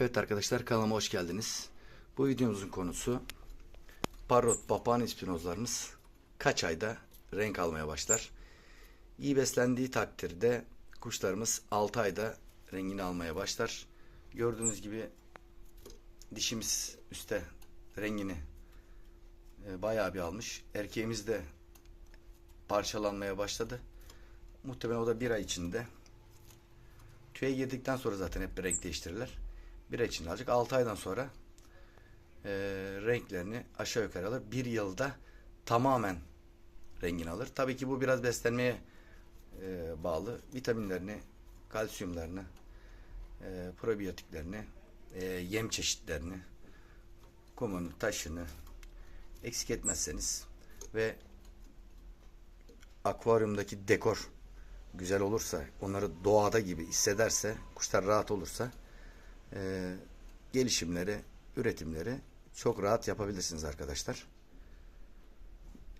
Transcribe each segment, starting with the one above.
Evet arkadaşlar kanalıma hoş geldiniz. Bu videomuzun konusu parrot papağan ispinozlarımız kaç ayda renk almaya başlar? İyi beslendiği takdirde kuşlarımız 6 ayda rengini almaya başlar. Gördüğünüz gibi dişimiz üstte rengini e, bayağı bir almış. Erkeğimiz de parçalanmaya başladı. Muhtemelen o da bir ay içinde Tüye girdikten sonra zaten hep renk değiştirirler. Bir ay içinde alacak. 6 aydan sonra e, renklerini aşağı yukarı alır. Bir yılda tamamen rengini alır. Tabii ki bu biraz beslenmeye e, bağlı. Vitaminlerini, kalsiyumlarını, e, probiyotiklerini, e, yem çeşitlerini, kumunu, taşını eksik etmezseniz ve akvaryumdaki dekor güzel olursa, onları doğada gibi hissederse, kuşlar rahat olursa e, gelişimleri, üretimleri çok rahat yapabilirsiniz arkadaşlar.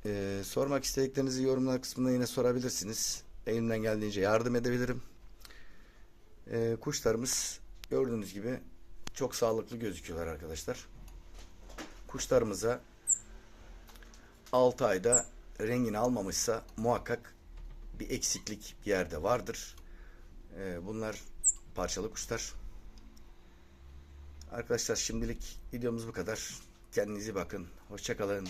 E, sormak istediklerinizi yorumlar kısmında yine sorabilirsiniz. Elimden geldiğince yardım edebilirim. E, kuşlarımız gördüğünüz gibi çok sağlıklı gözüküyorlar arkadaşlar. Kuşlarımıza 6 ayda rengini almamışsa muhakkak bir eksiklik bir yerde vardır. Bunlar parçalı kuşlar. Arkadaşlar şimdilik videomuz bu kadar. Kendinize bakın. Hoşçakalın.